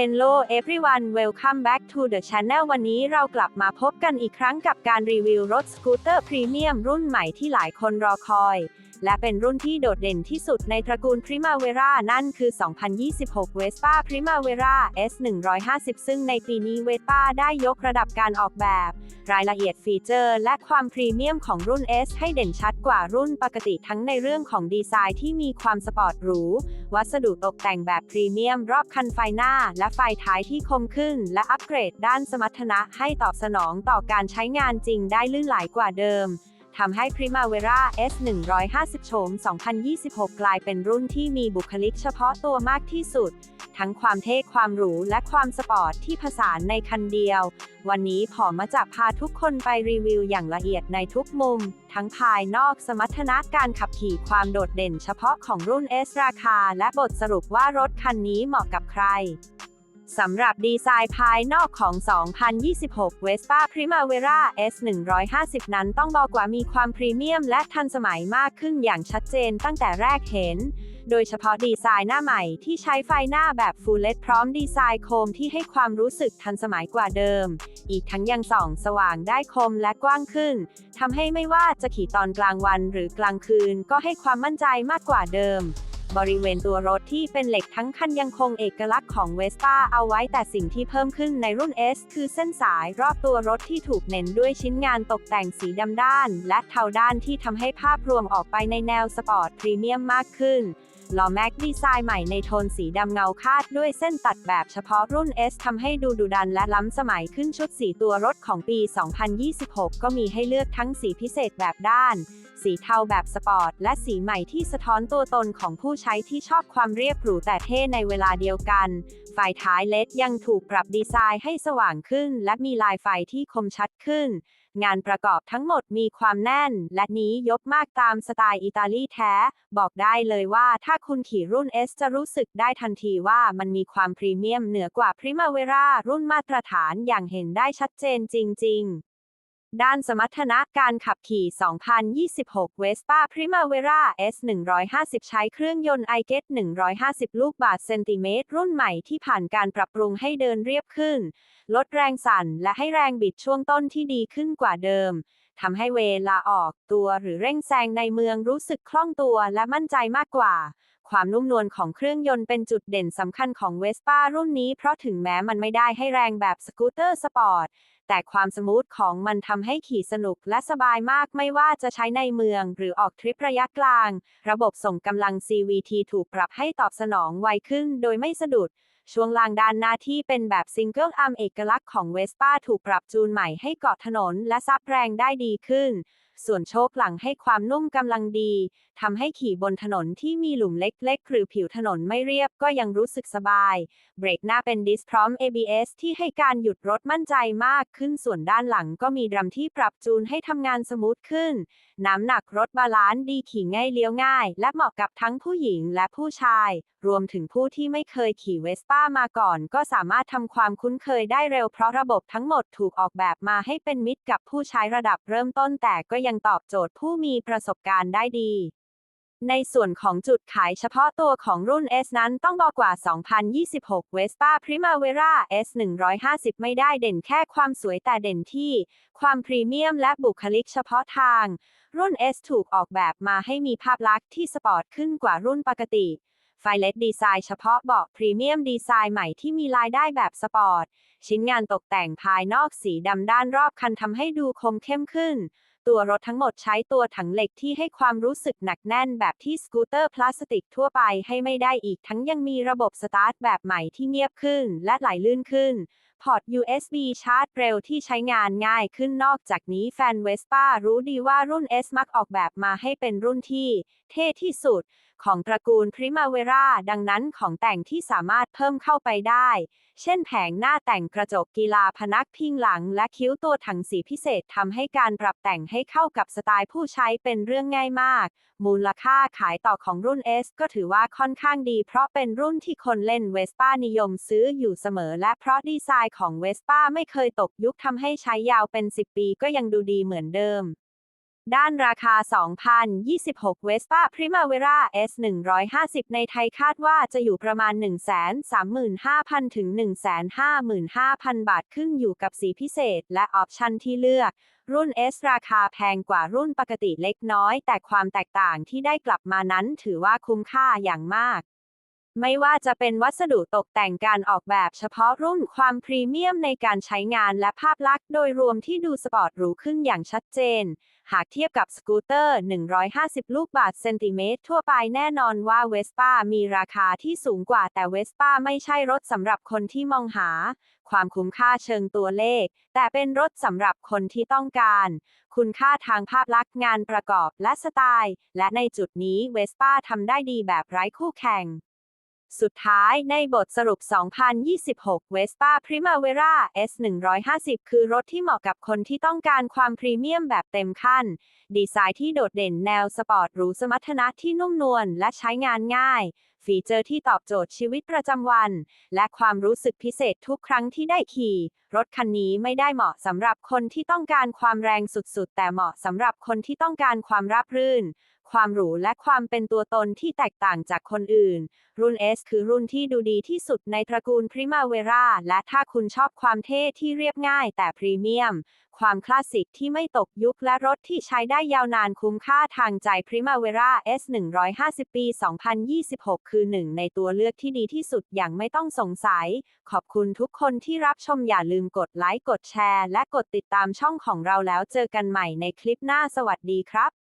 Hello everyone welcome back to the channel วันนี้เรากลับมาพบกันอีกครั้งกับการรีวิวรถสกูตเตอร์พรีเมียมรุ่นใหม่ที่หลายคนรอคอย และเป็นรุ่นที่โดดเด่นที่สุดในตระกูล Primavera นั่นคือ 2026 Vespa Primavera S 150ซึ่งในปีนี้ Vespa ได้ยกระดับการออกแบบ รายละเอียดฟีเจอร์ และความพรีเมียมของรุ่น S ให้เด่นชัดกว่ารุ่นปกติทั้งในเรื่องของดีไซน์ที่มีความสปอร์ตหรู วัสดุตกแต่งแบบพรีเมียมรอบคันไฟหน้า และไฟท้ายที่คมขึ้น และอัปเกรดด้านสมรรถนะให้ตอบสนองต่อการใช้งานจริงได้ลื่นไหลกว่าเดิม ทำให้ Primavera S 150โฉม 2026 กลายเป็นรุ่นที่มีบุคลิกเฉพาะตัวมากที่สุด ทั้งความเท่ความหรูและความสปอร์ตที่ผสานในคันเดียว วันนี้ผอมาจะพาทุกคนไปรีวิวอย่างละเอียดในทุกมุม ทั้งภายนอกสมรรถนะการขับขี่ความโดดเด่นเฉพาะของรุ่น S ราคา และบทสรุปว่ารถคันนี้เหมาะกับใคร สำหรับดีไซน์ภายนอกของ 2026 Vespa Primavera S 150 นั้นต้องบอกว่ามีความพรีเมียมและทันสมัยมากขึ้นอย่างชัดเจนตั้งแต่แรกเห็น โดยเฉพาะดีไซน์หน้าใหม่ที่ใช้ไฟหน้าแบบ Full LED พร้อมดีไซน์โคมที่ให้ความรู้สึกทันสมัยกว่าเดิม อีกทั้งยังส่องสว่างได้คมและกว้างขึ้น ทำให้ไม่ว่าจะขี่ตอนกลางวันหรือกลางคืนก็ให้ความมั่นใจมากกว่าเดิม บริเวณตัวรถที่เป็นเหล็กทั้งคันยังคงเอกลักษณ์ของเวสป้าเอาไว้แต่สิ่งที่เพิ่มขึ้นในรุ่น S คือเส้นสายรอบตัวรถที่ถูกเน้นด้วยชิ้นงานตกแต่งสีดำด้าน และเทาด้านที่ทำให้ภาพรวมออกไปในแนวสปอร์ตพรีเมียมมากขึ้น ลอแม็กดีไซน์ใหม่ในโทนสีดำเงาคาดด้วยเส้นตัดแบบเฉพาะรุ่น S ทำให้ดูดุดันและล้ำสมัยขึ้นชุดสีตัวรถของปี 2026 ก็มีให้เลือกทั้งสีพิเศษแบบด้าน สีเทาแบบสปอร์ต และสีใหม่ที่สะท้อนตัวตนของผู้ใช้ที่ชอบความเรียบหรูแต่เท่ในเวลาเดียวกัน ไฟท้ายเลดยังถูกปรับดีไซน์ให้สว่างขึ้น และมีลายไฟที่คมชัดขึ้น งานประกอบทั้งหมดมีความแน่น และนี้ยบมากตามสไตล์อิตาลีแท้ บอกได้เลยว่าถ้าคุณขี่รุ่น S จะรู้สึกได้ทันทีว่ามันมีความพรีเมียมเหนือกว่า Primavera รุ่นมาตรฐานอย่างเห็นได้ชัดเจนจริง ๆ ด้านสมรรถนะการขับขี่ 2026 Vespa Primavera S 150 ใช้เครื่องยนต์ i g e t 150 ลูกบาศก์เซนติเมตร รุ่นใหม่ที่ผ่านการปรับปรุงให้เดินเรียบขึ้น ลดแรงสั่นและให้แรงบิดช่วงต้นที่ดีขึ้นกว่าเดิมทำให้เวลาออกตัวหรือเร่งแซงในเมืองรู้สึกคล่องตัวและมั่นใจมากกว่า ความนุ่มนวลของเครื่องยนต์เป็นจุดเด่นสำคัญของ Vespa รุ่นนี้เพราะถึงแม้มันไม่ได้ให้แรงแบบสกูตเตอร์สปอร์ต แต่ความสมูทของมันทำให้ขี่สนุกและสบายมากไม่ว่าจะใช้ในเมืองหรือออกทริประยะกลาง ระบบส่งกำลัง CVT ถูกปรับให้ตอบสนองไวขึ้นโดยไม่สะดุด ช่วงล่างด้านหน้าที่เป็นแบบซิงเกิลอาร์มเอกลักษณ์ของเวสป้าถูกปรับจูนใหม่ให้เกาะถนนและซับแรงได้ดีขึ้น ส่วนโชคหลังให้ความนุ่มกำลังดีทำให้ขี่บนถนนที่มีหลุมเล็กๆ หรือผิวถนนไม่เรียบก็ยังรู้สึกสบาย เบรกหน้าเป็นดิสพร้อม ABS ที่ให้การหยุดรถมั่นใจมากขึ้นส่วนด้านหลังก็มีดรัมที่ปรับจูนให้ทำงานสมูทขึ้น น้ำหนักรถบาลานซ์ดีขี่ง่ายเลี้ยวง่าย และเหมาะกับทั้งผู้หญิงและผู้ชาย รวมถึงผู้ที่ไม่เคยขี่เวสป้ามาก่อน ก็สามารถทำความคุ้นเคยได้เร็วเพราะระบบทั้งหมดถูกออกแบบมาให้เป็นมิตรกับผู้ใช้ระดับเริ่มต้นแต่ก็ยังตอบโจทย์ผู้มีประสบการณ์ได้ดี ในส่วนของจุดขายเฉพาะตัวของรุ่น S นั้นต้องบอกว่า 2026 Vespa Primavera S 150 ไม่ได้เด่นแค่ความสวยแต่เด่นที่ ความพรีเมียมและบุคลิกเฉพาะทาง รุ่น S ถูกออกแบบมาให้มีภาพลักษณ์ที่สปอร์ตขึ้นกว่ารุ่นปกติ ไฟเลดดีไซน์เฉพาะเบาะพรีเมียมดีไซน์ใหม่ที่มีลายได้แบบสปอร์ต ชิ้นงานตกแต่งภายนอกสีดำด้านรอบคันทำให้ดูคมเข้มขึ้น ตัวรถทั้งหมดใช้ตัวถังเหล็กที่ให้ความรู้สึกหนักแน่นแบบที่สกูตเตอร์พลาสติกทั่วไปให้ไม่ได้อีกทั้งยังมีระบบสตาร์ทแบบใหม่ที่เงียบขึ้นและไหลลื่นขึ้นพอร์ต USB ชาร์จเร็วที่ใช้งานง่ายขึ้นนอกจากนี้แฟนเวสป้ารู้ดีว่ารุ่น S มักออกแบบมาให้เป็นรุ่นที่ เท่ที่สุด ของตระกูล Primavera ดังนั้นของแต่งที่สามารถเพิ่มเข้าไปได้ เช่นแผงหน้าแต่งกระจกกีฬาพนักพิงหลัง และคิ้วตัวถังสีพิเศษทำให้การปรับแต่งให้เข้ากับสไตล์ผู้ใช้เป็นเรื่องง่ายมาก มูลค่าขายต่อของรุ่น S ก็ถือว่าค่อนข้างดี เพราะเป็นรุ่นที่คนเล่นเวสป้านิยมซื้ออยู่เสมอ และเพราะดีไซน์ของเวสป้าไม่เคยตกยุคทำให้ใช้ยาวเป็น 10 ปีก็ยังดูดีเหมือนเดิม ด้านราคา 2026 Vespa Primavera S 150 ในไทยคาดว่าจะอยู่ประมาณ 135,000 ถึง 155,000 บาทขึ้นอยู่กับสีพิเศษและออปชันที่เลือก รุ่น S ราคาแพงกว่ารุ่นปกติเล็กน้อย แต่ความแตกต่างที่ได้กลับมานั้นถือว่าคุ้มค่าอย่างมากไม่ว่าจะเป็นวัสดุตกแต่งการออกแบบเฉพาะรุ่นความพรีเมียมในการใช้งานและภาพลักษณ์โดยรวมที่ดูสปอร์ตหรูขึ้นอย่างชัดเจน หากเทียบกับสกูตเตอร์ 150 ลูกบาทเซนติเมตรทั่วไปแน่นอนว่าเวสป้ามีราคาที่สูงกว่าแต่เวสป้าไม่ใช่รถสำหรับคนที่มองหา ความคุ้มค่าเชิงตัวเลข แต่เป็นรถสำหรับคนที่ต้องการ คุณค่าทางภาพลักษณ์งานประกอบและสไตล์ และในจุดนี้เวสป้าทำได้ดีแบบไร้คู่แข่ง สุดท้ายในบทสรุป 2026 Vespa Primavera S 150คือรถที่เหมาะกับคนที่ต้องการความพรีเมียมแบบเต็มขั้น ดีไซน์ที่โดดเด่นแนวสปอร์ตหรูสมรรถนะที่นุ่มนวลและใช้งานง่าย ฟีเจอร์ที่ตอบโจทย์ชีวิตประจำวัน และความรู้สึกพิเศษทุกครั้งที่ได้ขี่ รถคันนี้ไม่ได้เหมาะสำหรับคนที่ต้องการความแรงสุดๆ แต่เหมาะสำหรับคนที่ต้องการความราบรื่น ความหรูและความเป็นตัวตนที่แตกต่างจากคนอื่น รุ่น S คือรุ่นที่ดูดีที่สุดในตระกูล Primavera และถ้าคุณชอบความเท่ที่เรียบง่ายแต่พรีเมียม ความคลาสสิกที่ไม่ตกยุคและรถที่ใช้ได้ยาวนานคุ้มค่าทางใจ Primavera S 150 ปี 2026 คือหนึ่งในตัวเลือกที่ดีที่สุดอย่างไม่ต้องสงสัย ขอบคุณทุกคนที่รับชมอย่าลืมกดไลค์กดแชร์ และกดติดตามช่องของเราแล้วเจอกันใหม่ในคลิปหน้าสวัสดีครับ